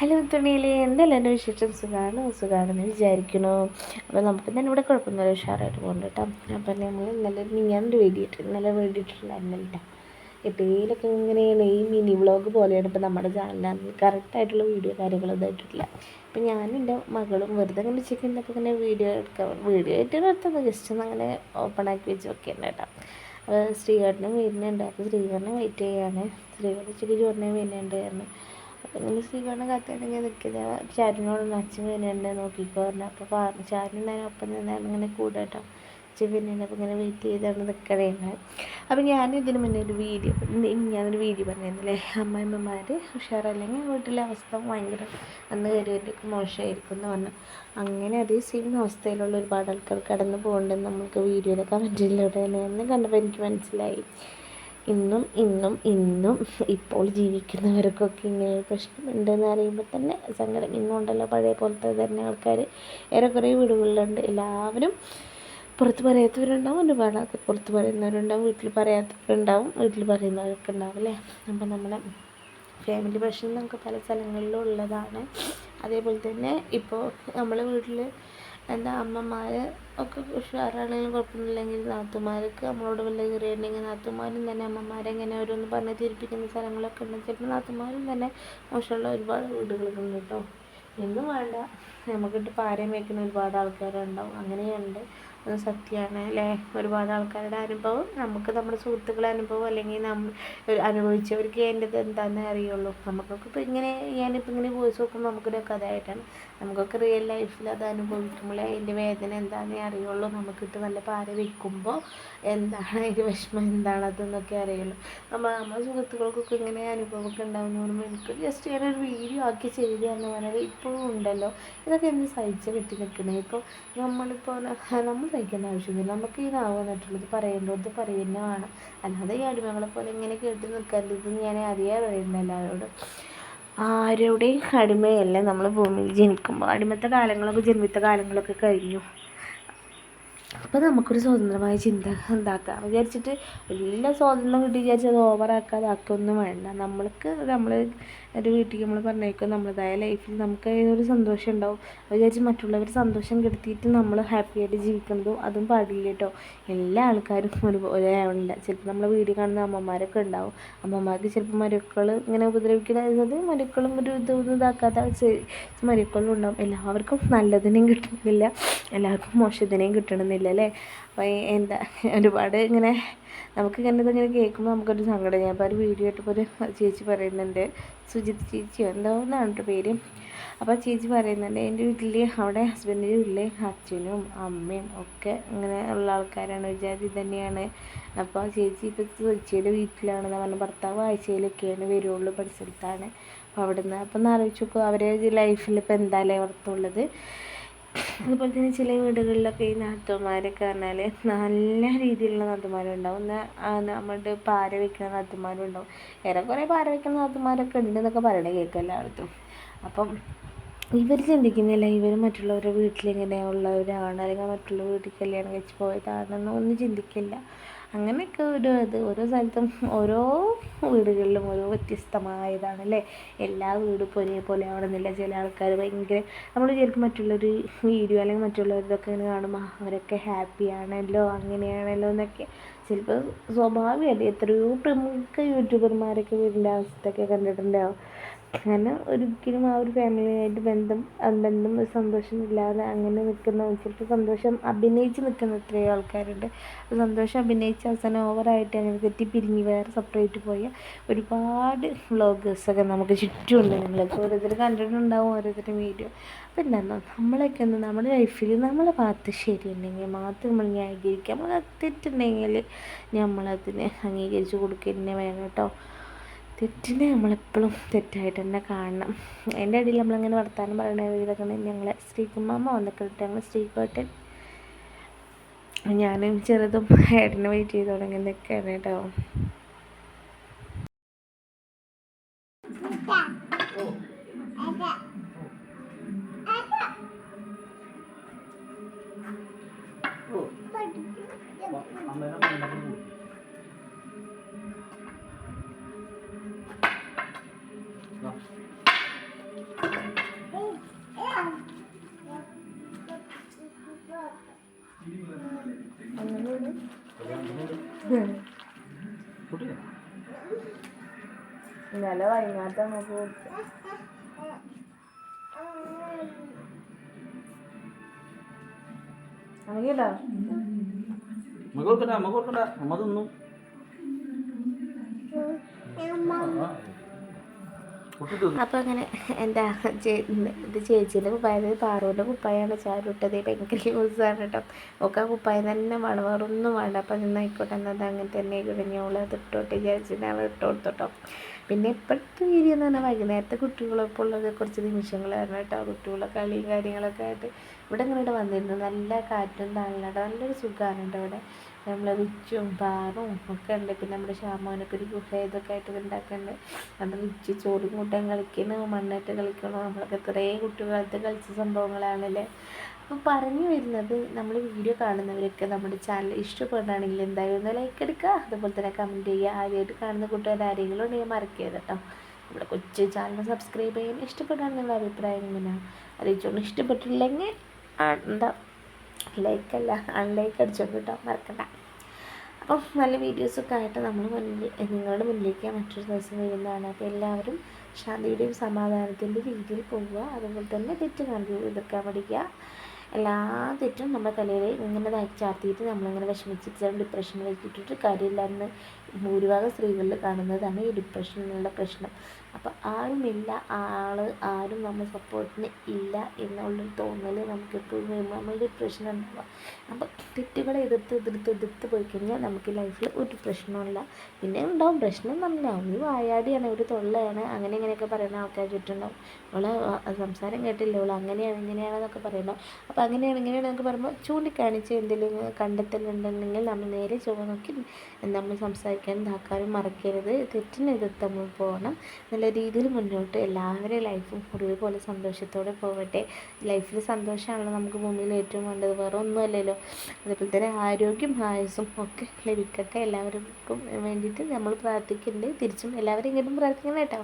Hello തുണിയിലെ എന്തെല്ലാം വിശേഷം? സുഖമാണ് സുഖമാണെന്ന് വിചാരിക്കണു അപ്പോൾ നമുക്ക് തന്നെ ഇവിടെ കുഴപ്പമൊന്നുമില്ല ഉഷാറായിട്ട് പോകുന്നുണ്ട് കേട്ടോ. അപ്പം നമ്മൾ ഇന്നലെ വീഡിയോ ഇട്ടു ഇന്നലെ വേണ്ടിയിട്ടുണ്ടായിരുന്നില്ല എപ്പോഴേലൊക്കെ ഇങ്ങനെയാണ് ഈ മിനി വ്ളോഗ് പോലെയാണ് ഇപ്പോൾ നമ്മുടെ ചാനലിനകത്ത് കറക്റ്റായിട്ടുള്ള വീഡിയോ കാര്യങ്ങളൊന്നും ഇട്ടിട്ടില്ല. അപ്പം ഞാനും എന്റെ മകളും വെറുതെ ഇങ്ങനെ ചിക്കനൊക്കെ ഇങ്ങനെ വീഡിയോ എടുക്കാം വീഡിയോ ആയിട്ട് നടത്തുന്നത് ജസ്റ്റ് ഒന്ന് അങ്ങനെ ഓപ്പൺ ആക്കി വെച്ച് നോക്കിയാണ് കേട്ടോ. അപ്പോൾ ശ്രീകണ്ഠനും വരുന്നുണ്ട്. അപ്പോൾ ശ്രീകണ്ഠനെ വെയിറ്റ് ചെയ്യാണ് ശ്രീകണ്ഠൻ ഉച്ചയ്ക്ക് ചോറിനെ വരുന്നുണ്ടായിരുന്നു അപ്പം ഇങ്ങനെ ശ്രീകണ്ഠൻ നിൽക്കില്ല. ചാരുനോടും അച്ഛൻ വരുന്നുണ്ട് നോക്കിക്കോ പറഞ്ഞു. അപ്പോൾ പറഞ്ഞു തന്നെ ഒപ്പം നിന്നാണ് ഇങ്ങനെ കൂടട്ടോ. കേട്ടോ അച്ഛൻ വരുന്നുണ്ട്. അപ്പോൾ ഇങ്ങനെ വെയിറ്റ് ചെയ്താണ് നിൽക്കണേന്ന് അപ്പം ഞാൻ ഇതിന് മുന്നേ ഒരു വീഡിയോ ഞാനൊരു വീഡിയോ പറഞ്ഞിരുന്നില്ലേ? അമ്മായിമ്മമാർ ഉഷാറല്ലെങ്കിൽ വീട്ടിലെ അവസ്ഥ ഭയങ്കര അന്ന് കയറിയിട്ട് മോശമായിരിക്കും എന്ന് പറഞ്ഞു. അങ്ങനെ അതേ സെയിം അവസ്ഥയിലുള്ള ഒരുപാട് ആൾക്കാർ കടന്നു പോകേണ്ടത് നമുക്ക് വീഡിയോയിലെ കമന്റിലൂടെ തന്നെ. കണ്ടപ്പോൾ എനിക്ക് മനസ്സിലായി. ഇന്നും ഇന്നും ഇന്നും ഇപ്പോൾ ജീവിക്കുന്നവർക്കൊക്കെ ഇങ്ങനെ ഒരു പ്രശ്നമുണ്ടെന്ന് അറിയുമ്പോൾ തന്നെ സങ്കടം ഇന്നുണ്ടല്ലോ. പഴയ പോലത്തെ തന്നെ ആൾക്കാർ ഏറെക്കുറെ വീടുകളിലുണ്ട്. എല്ലാവരും പുറത്ത് പറയാത്തവരുണ്ടാവും ഒരുപാട് ആൾക്കാർ പുറത്ത് പറയുന്നവരുണ്ടാവും വീട്ടിൽ പറയാത്തവരുണ്ടാവും വീട്ടിൽ പറയുന്നവരൊക്കെ ഉണ്ടാവും അല്ലേ? അപ്പം നമ്മുടെ ഫാമിലി പ്രശ്നം നമുക്ക് പല സ്ഥലങ്ങളിലും ഉള്ളതാണ്. അതേപോലെ തന്നെ ഇപ്പോൾ നമ്മളെ വീട്ടിൽ എന്താ അമ്മമാർ ഒക്കെ ഉഷാറാണെങ്കിലും കുഴപ്പമൊന്നുമില്ലെങ്കിൽ നാത്തുമാർക്ക് നമ്മളോട് വല്ല കയറിയിട്ടുണ്ടെങ്കിൽ നാത്തുമാരും തന്നെ അമ്മമാരെ ഇങ്ങനെ ഓരോന്ന് പറഞ്ഞ് തിരിപ്പിക്കുന്ന സ്ഥലങ്ങളൊക്കെ ഉണ്ട്. ചിലപ്പോൾ നാത്തുമാരും തന്നെ മോശമുള്ള ഒരുപാട് വീടുകളൊക്കെ കേട്ടോ. എന്നും വേണ്ട. നമുക്കിട്ട് പാരയും വയ്ക്കുന്ന ഒരുപാട് ആൾക്കാരുണ്ടാവും. അങ്ങനെയുണ്ട്. അത് സത്യമാണ് അല്ലേ? ഒരുപാട് ആൾക്കാരുടെ അനുഭവം. നമുക്ക് നമ്മുടെ സുഹൃത്തുക്കളുടെ അനുഭവം അല്ലെങ്കിൽ നമ്മൾ അനുഭവിച്ചവർക്ക് അതിന്റെ എന്താണെന്ന് അറിയുള്ളൂ. നമുക്കൊക്കെ ഇപ്പോൾ ഇങ്ങനെ ഞാനിപ്പോൾ ഇങ്ങനെ വോയിസ് നോക്കുമ്പോൾ നമുക്കൊരു കഥയായിട്ടാണ്. നമുക്കൊക്കെ റിയൽ ലൈഫിൽ അത് അനുഭവിക്കുമ്പോഴേ അതിന്റെ വേദന എന്താണെന്നേ അറിയുള്ളൂ. നമുക്കിട്ട് നല്ല പാര വെക്കുമ്പോൾ എന്താണ് അതിന്റെ വിഷമം എന്താണ് അതെന്നൊക്കെ അറിയുള്ളൂ. നമ്മൾ നമ്മുടെ സുഹൃത്തുക്കൾക്കൊക്കെ ഇങ്ങനെ അനുഭവമൊക്കെ ഉണ്ടാകുന്ന പറയുമ്പോൾ എനിക്ക് ജസ്റ്റ് ഞാനൊരു വീഡിയോ ആക്കി ചെയ്തതെന്ന് പറഞ്ഞാൽ ഇപ്പോഴും ഉണ്ടല്ലോ. ഇതൊക്കെ എന്ത് സഹിച്ച് കെട്ടി നിൽക്കണേ? ഇപ്പോൾ നമ്മളിപ്പോൾ നമ്മൾ സഹിക്കേണ്ട ആവശ്യമില്ല. നമുക്ക് ഈ നാവ് വന്നിട്ടുള്ളത് പറയേണ്ടത് പറയുന്ന വേണം അല്ലാതെ ഈ അടിമകളെ പോലെ ഇങ്ങനെ കേട്ട് നിൽക്കരുത് ഞാൻ അറിയാൻ പറയുന്നുണ്ട് എല്ലാവരോടും. ആരുടെയും അടിമയല്ല നമ്മൾ ഭൂമിയിൽ ജനിക്കുമ്പോൾ. അടിമത്തെ കാലങ്ങളൊക്കെ ജന്മിത്ത കാലങ്ങളൊക്കെ കഴിഞ്ഞു. അപ്പോൾ നമുക്കൊരു സ്വതന്ത്രമായ ചിന്ത ഉണ്ടാക്കാം. വിചാരിച്ചിട്ട് എല്ലാ സ്വാതന്ത്ര്യം കിട്ടി വിചാരിച്ചത് ഓവറാക്കാതെ വേണ്ട. നമ്മൾക്ക് നമ്മൾ ഒരു വീട്ടിൽ നമ്മൾ പറഞ്ഞേക്കും നമ്മളതായ ലൈഫിൽ നമുക്ക് ഒരു സന്തോഷം ഉണ്ടാവും. വിചാരിച്ച് മറ്റുള്ളവർ സന്തോഷം കെടുത്തിയിട്ട് നമ്മൾ ഹാപ്പി ആയിട്ട് ജീവിക്കുന്നതും അതും പാടില്ല കേട്ടോ എല്ലാ ആൾക്കാരും ഒരുപോലെ ആവണില്ല ചിലപ്പോൾ നമ്മളെ വീഡിയോ കാണുന്ന അമ്മമാരൊക്കെ ഉണ്ടാവും. അമ്മമാർക്ക് ചിലപ്പോൾ മരുക്കൾ ഇങ്ങനെ ഉപദ്രവിക്കുന്നത് മരുക്കളും ഒരു ഇത് ഇതാക്കാത്ത മരുക്കളും ഉണ്ടാവും. എല്ലാവർക്കും നല്ലതിനെയും കിട്ടുന്നില്ല. എല്ലാവർക്കും മോശത്തിനെയും കിട്ടണമെന്നില്ല അല്ലേ? അപ്പോൾ എന്താ ഒരുപാട് ഇങ്ങനെ നമുക്ക് ഇങ്ങനെ ഇതിങ്ങനെ കേൾക്കുമ്പോൾ നമുക്കൊരു സങ്കടം. ഞാൻ ഒരു വീഡിയോ ഇട്ടപ്പോൾ ഒരു ചേച്ചി പറയുന്നുണ്ട് സുജിത് ചേച്ചി എന്തോ എന്നാണ് കേട്ടോ പേര്. അപ്പോൾ ചേച്ചി പറയുന്നുണ്ട് എന്റെ വീട്ടിൽ അവിടെ ഹസ്ബൻഡിന്റെ വീട്ടിൽ അച്ഛനും അമ്മയും ഒക്കെ ഇങ്ങനെ ഉള്ള ആൾക്കാരാണ്. വിചാരിച്ച് തന്നെയാണ്. അപ്പോൾ ചേച്ചി ഇപ്പോൾ ചേച്ചിയുടെ വീട്ടിലാണെന്ന് പറഞ്ഞ ഭർത്താവ് ആഴ്ചയിലൊക്കെയാണ് വരുള്ളൂ പരിസരത്താണ് അപ്പോൾ അവിടെ നിന്ന് ഒന്ന് ആലോചിച്ച് നോക്കുക അവരെ ലൈഫിൽ ഇപ്പോൾ എന്തായാലും അവർക്കുള്ളത് അതുപോലെ തന്നെ ചില വീടുകളിലൊക്കെ ഈ നാത്തുമാരൊക്കെ പറഞ്ഞാൽ നല്ല രീതിയിലുള്ള നാത്തുമാരുണ്ടാവും നമ്മുടെ പാര വയ്ക്കുന്ന നാത്തുമാരും ഉണ്ടാവും ഏറെക്കുറെ പാര വയ്ക്കുന്ന നാത്തുമാരൊക്കെ ഉണ്ട് എന്നൊക്കെ പറയണേ കേൾക്കും എല്ലായിടത്തും. അപ്പം ഇവർ ചിന്തിക്കുന്നില്ല ഇവർ മറ്റുള്ളവരുടെ വീട്ടിലിങ്ങനെ ഉള്ളവരാണ് അല്ലെങ്കിൽ മറ്റുള്ള വീട്ടിൽ കല്യാണം കഴിച്ച് പോയതാണെന്നൊന്നും ചിന്തിക്കില്ല. അങ്ങനെയൊക്കെ ഒരു ഇത് ഓരോ സ്ഥലത്തും ഓരോ വീടുകളിലും ഓരോ വ്യത്യസ്തമായതാണ് അല്ലേ എല്ലാ വീടും ഒരേപോലെ ആവണമെന്നില്ല. ചില ആൾക്കാർ ഭയങ്കര നമ്മൾ വിചാരിക്കും മറ്റുള്ളൊരു വീഡിയോ അല്ലെങ്കിൽ മറ്റുള്ളവരിതൊക്കെ ഇങ്ങനെ കാണുമ്പോൾ അവരൊക്കെ ഹാപ്പിയാണല്ലോ അങ്ങനെയാണല്ലോ എന്നൊക്കെ. ചിലപ്പോൾ സ്വാഭാവികമല്ലേ എത്രയോ പ്രമുഖ യൂട്യൂബർമാരൊക്കെ വീടിന്റെ അവസ്ഥയൊക്കെ കണ്ടിട്ടുണ്ടാവും. അങ്ങനെ ഒരിക്കലും ആ ഒരു ഫാമിലിയായിട്ട് ബന്ധം ബന്ധം സന്തോഷം ഇല്ലാതെ അങ്ങനെ നിൽക്കുന്ന ചിലപ്പോൾ സന്തോഷം അഭിനയിച്ച് നിൽക്കുന്ന എത്രയോ ആൾക്കാരുണ്ട്. സന്തോഷം അഭിനയിച്ച് അവസാനം ഓവറായിട്ട് അങ്ങനെ തെറ്റി പിരിഞ്ഞ് വേറെ സെപ്പറേറ്റ് പോയ ഒരുപാട് വ്ളോഗേഴ്സൊക്കെ നമുക്ക് ചുറ്റുമുണ്ട് നിങ്ങളൊക്കെ ഓരോരുത്തർ കണ്ടിട്ടുണ്ടാവും ഓരോരുത്തരുടെ വീഡിയോ അപ്പം എന്താണോ നമ്മളൊക്കെ ഒന്ന് നമ്മുടെ ലൈഫിൽ നമ്മളെ ഭാഗത്ത് ശരിയുണ്ടെങ്കിൽ മാത്രം നമ്മൾ ന്യായീകരിക്കുക. നമ്മൾ തെറ്റുണ്ടെങ്കിൽ നമ്മളതിനെ അംഗീകരിച്ച് കൊടുക്കുക തന്നെ വേണം കേട്ടോ. തെറ്റിനെ നമ്മളെപ്പോഴും തെറ്റായിട്ട് തന്നെ കാണണം. അതിന്റെ ഇടയിൽ നമ്മളിങ്ങനെ വർത്താനം പറയുന്ന ഇതൊക്കെ ഞങ്ങളെ ശ്രീകുമാമ്മ വന്നിട്ട് ഞങ്ങൾ ശ്രീകോട്ടൻ. ഞാനും ചെറുതും ഏട്ടനെ വെയിറ്റ് ചെയ്ത് തുടങ്ങുന്നൊക്കെയാണ് കേട്ടോ. ഇന്നലെ വൈകുന്നേരത്തെ നമുക്ക് അങ്ങനെയല്ലോ മകൾ കൊടുക്കണ്ട അമ്മ കൊടുക്കണ്ട അമ്മ അപ്പോൾ അങ്ങനെ എന്താ ഇത് ചേച്ചീന്റെ കുപ്പായത് പാറുവിന്റെ കുപ്പായാണ് ചാരുട്ടത്. ഭയങ്കര യൂസാണ് കേട്ടോ. ഒക്കെ കുപ്പായ തന്നെ വേണം. വേറെ ഒന്നും വേണ്ട. അപ്പം നിന്നായിക്കോട്ടെ. എന്നത് അങ്ങനെ തന്നെ കഴിഞ്ഞോളൂ അത് ഇട്ടോട്ടെ വിചാരിച്ചിട്ട് ഇട്ട് കൊടുത്തോട്ടോ പിന്നെ ഇപ്പോഴത്തെ വീഡിയോ എന്ന് പറഞ്ഞാൽ വൈകുന്നേരത്തെ കുട്ടികളൊപ്പം ഉള്ളത് കുറച്ച് നിമിഷങ്ങളായിരുന്നു കേട്ടോ. കുട്ടികളെ കളിയും കാര്യങ്ങളൊക്കെ ആയിട്ട് ഇവിടെ ഇങ്ങനെ വന്നിരുന്നു. നല്ല കാറ്റും തള്ളട നല്ലൊരു സുഖമാണ് കേട്ടോ ഇവിടെ. നമ്മളെ റിച്ചും പാറും ഒക്കെ ഉണ്ട്. പിന്നെ നമ്മുടെ ഷാമോനൊക്കെ ഒരു ഗുഹ ഇതൊക്കെ ആയിട്ട് ഉണ്ടാക്കുന്നുണ്ട്. അത് റിച്ച് ചോറും കൂട്ടാൻ കളിക്കണു മണ്ണേറ്റ് കളിക്കണു നമ്മളൊക്കെ കുറേ കുട്ടികാലത്ത് കളിച്ച സംഭവങ്ങളാണല്ലേ. അപ്പോൾ പറഞ്ഞു വരുന്നത് നമ്മൾ വീഡിയോ കാണുന്നവരൊക്കെ നമ്മുടെ ചാനൽ ഇഷ്ടപ്പെടുകയാണെങ്കിൽ എന്തായാലും ഒന്ന് ലൈക്ക് എടുക്കുക. അതുപോലെ തന്നെ കമന്റ് ചെയ്യുക. ആദ്യമായിട്ട് കാണുന്ന കൂട്ടുകാർ ആരെങ്കിലും ഉണ്ടെങ്കിൽ മറക്കരുത് കേട്ടോ. നമ്മുടെ കൊച്ചു ചാനൽ സബ്സ്ക്രൈബ് ചെയ്യാൻ ഇഷ്ടപ്പെട്ടാണ് അഭിപ്രായം എങ്ങനെയാണ് അറിയിച്ചുകൊണ്ട് ഇഷ്ടപ്പെട്ടില്ലെങ്കിൽ ആ, ലൈക്ക് അല്ല അൺലൈക്ക് അടിച്ചോണ്ട് കേട്ടോ മറക്കണ്ട. അപ്പം നല്ല വീഡിയോസൊക്കെ ആയിട്ട് നമ്മൾ മുന്നിൽ നിങ്ങളുടെ മുന്നിലേക്ക് മറ്റൊരു ദിവസം വരുന്നതാണ്. അപ്പോൾ എല്ലാവരും ശാന്തിയുടെയും സമാധാനത്തിന്റെ രീതിയിൽ പോവുക. അതുപോലെ തന്നെ തെറ്റ് കണ്ടു എതിർക്കാൻ പഠിക്കുക. എല്ലാ തെറ്റും നമ്മുടെ തലയിൽ ഇങ്ങനെ ചാർത്തിയിട്ട് നമ്മളിങ്ങനെ വിഷമിച്ചിട്ട് ഡിപ്രഷൻ വെച്ചിട്ടിട്ട് കാര്യമില്ല എന്ന് ഭൂരിഭാഗം സ്ത്രീകളിൽ കാണുന്നതാണ് ഈ ഡിപ്രഷൻ എന്നുള്ള പ്രശ്നം. അപ്പോൾ ആരുമില്ല ആൾ ആരും നമ്മൾ സപ്പോർട്ടിന് ഇല്ല എന്നുള്ളൊരു തോന്നൽ നമുക്ക് എപ്പോഴും വരുമ്പോൾ നമ്മൾ ഡിപ്രഷൻ ഉണ്ടാവുക അപ്പോൾ തെറ്റുകളെ എതിർത്ത് എതിർത്ത് എതിർത്ത് പോയി കഴിഞ്ഞാൽ നമുക്ക് ലൈഫിൽ ഒരു പ്രശ്നമില്ല പിന്നെ ഉണ്ടാവും. പ്രശ്നം നന്നാവും ഒരു വായാടിയാണ് ഒരു തൊള്ളയാണ് അങ്ങനെ ഇങ്ങനെയൊക്കെ പറയുന്ന ആൾക്കാർ ചുറ്റുണ്ടാവും. അവളെ സംസാരം കേട്ടില്ല? അവൾ അങ്ങനെയാണ് ഇങ്ങനെയാണെന്നൊക്കെ പറയുന്നുണ്ടാവും അപ്പോൾ അങ്ങനെയാണ് ഇങ്ങനെയാണെന്നൊക്കെ പറയുമ്പോൾ ചൂണ്ടിക്കാണിച്ച് എന്തെങ്കിലും കണ്ടെത്തലുണ്ടെന്നുണ്ടെങ്കിൽ നമ്മൾ നേരെ ചുവ നോക്കി നമ്മൾ സംസാരിക്കാനും ഇതാക്കാനും മറക്കരുത്. തെറ്റിനെ എതിർത്ത് നമ്മൾ പോകണം നല്ല രീതിയിൽ മുന്നോട്ട് എല്ലാവരുടെയും ലൈഫും ഒരുപോലെ സന്തോഷത്തോടെ പോകട്ടെ ലൈഫിൽ സന്തോഷമാണല്ലോ നമുക്ക് ഭൂമിയിൽ ഏറ്റവും വേണ്ടത്. വേറെ ഒന്നുമല്ലല്ലോ. അതുപോലെ തന്നെ ആരോഗ്യം ആയുസ്സും ഒക്കെ ലഭിക്കട്ടെ എല്ലാവർക്കും വേണ്ടിയിട്ട് നമ്മൾ പ്രാർത്ഥിക്കുന്നുണ്ട് തിരിച്ചും എല്ലാവരും ഇങ്ങോട്ടും പ്രാർത്ഥിക്കണം കേട്ടോ.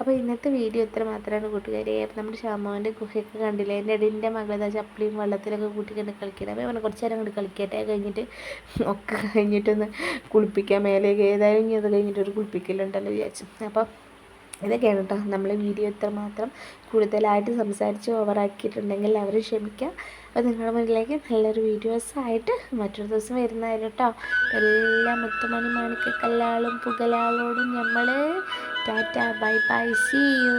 അപ്പോൾ ഇന്നത്തെ വീഡിയോ ഇത്ര മാത്രമാണ് കൂട്ടുകാരെ. അപ്പോൾ നമ്മുടെ ഷാമോന്റെ ഗുഹയൊക്കെ കണ്ടില്ലേ? എന്റെ ഇടീന്റെ മകളെന്താ ചപ്പിളിയും വെള്ളത്തിലൊക്കെ കൂട്ടിക്കൊണ്ട് കളിക്കണം. അവനെ കുറച്ച് നേരം കൊണ്ട് കളിക്കട്ടെ. കഴിഞ്ഞിട്ട് ഒക്കെ കഴിഞ്ഞിട്ടൊന്ന് കുളിപ്പിക്കാൻ മേലെ ഏതായാലും ഇനി അത് കഴിഞ്ഞിട്ട് ഒരു കുളിപ്പിക്കലുണ്ടല്ലോ വിചാരിച്ചു. അപ്പോൾ ഇതൊക്കെയാണ് കേട്ടോ നമ്മൾ വീഡിയോ ഇത്രമാത്രം കൂടുതലായിട്ട് സംസാരിച്ച് ഓവറാക്കിയിട്ടുണ്ടെങ്കിൽ അവർ ക്ഷമിക്കുക അപ്പോൾ നിങ്ങളുടെ മുന്നിലേക്ക് നല്ലൊരു വീഡിയോസ് ആയിട്ട് മറ്റൊരു ദിവസം വരുന്നതായിരുന്നു കേട്ടോ എല്ലാ മുത്തുമണി മാണിക്കല്ലാളും പുകലാളോടും നമ്മൾ tata bye bye see you